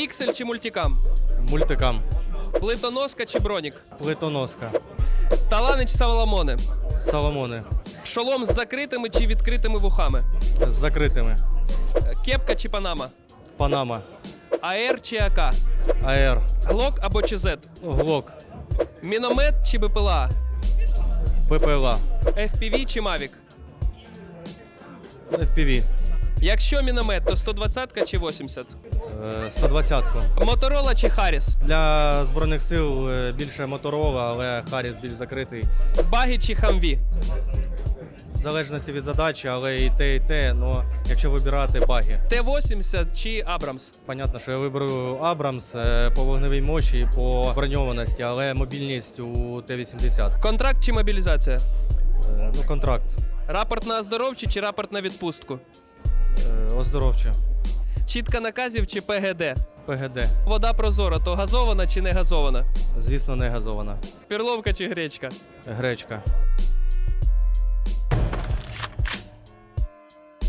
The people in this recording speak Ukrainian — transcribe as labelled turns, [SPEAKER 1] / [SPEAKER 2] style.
[SPEAKER 1] Піксель чи мультикам?
[SPEAKER 2] Мультикам.
[SPEAKER 1] Плитоноска чи бронік?
[SPEAKER 2] Плитоноска.
[SPEAKER 1] Талани чи Соломони?
[SPEAKER 2] Соломони.
[SPEAKER 1] Шолом з закритими чи відкритими вухами?
[SPEAKER 2] З закритими.
[SPEAKER 1] Кепка чи Панама?
[SPEAKER 2] Панама.
[SPEAKER 1] АР чи АК?
[SPEAKER 2] АР.
[SPEAKER 1] Глок або ЧЗ?
[SPEAKER 2] Глок.
[SPEAKER 1] Міномет чи БПЛА?
[SPEAKER 2] БПЛА.
[SPEAKER 1] FPV чи Mavic?
[SPEAKER 2] FPV.
[SPEAKER 1] Якщо міномет, то 120 чи 80?
[SPEAKER 2] Е, 120-ку.
[SPEAKER 1] Моторола чи Харріс?
[SPEAKER 2] Для Збройних сил е, більше Моторола, але Харріс більш закритий.
[SPEAKER 1] Багі чи Хамві?
[SPEAKER 2] В залежності від задачі, але і те, і те. Ну, якщо вибирати баги.
[SPEAKER 1] Т-80 чи Абрамс?
[SPEAKER 2] Понятно, що я виберу Абрамс е, по вогневій мощі, по броньованості, але мобільність у Т-80.
[SPEAKER 1] Контракт чи мобілізація?
[SPEAKER 2] Е, Ну, контракт.
[SPEAKER 1] Рапорт на оздоровчі чи рапорт на відпустку?
[SPEAKER 2] Е, Оздоровче.
[SPEAKER 1] Чітка наказів чи ПГД?
[SPEAKER 2] ПГД.
[SPEAKER 1] Вода прозора, то газована чи не газована?
[SPEAKER 2] Звісно, не газована.
[SPEAKER 1] Перловка чи гречка?
[SPEAKER 2] Гречка.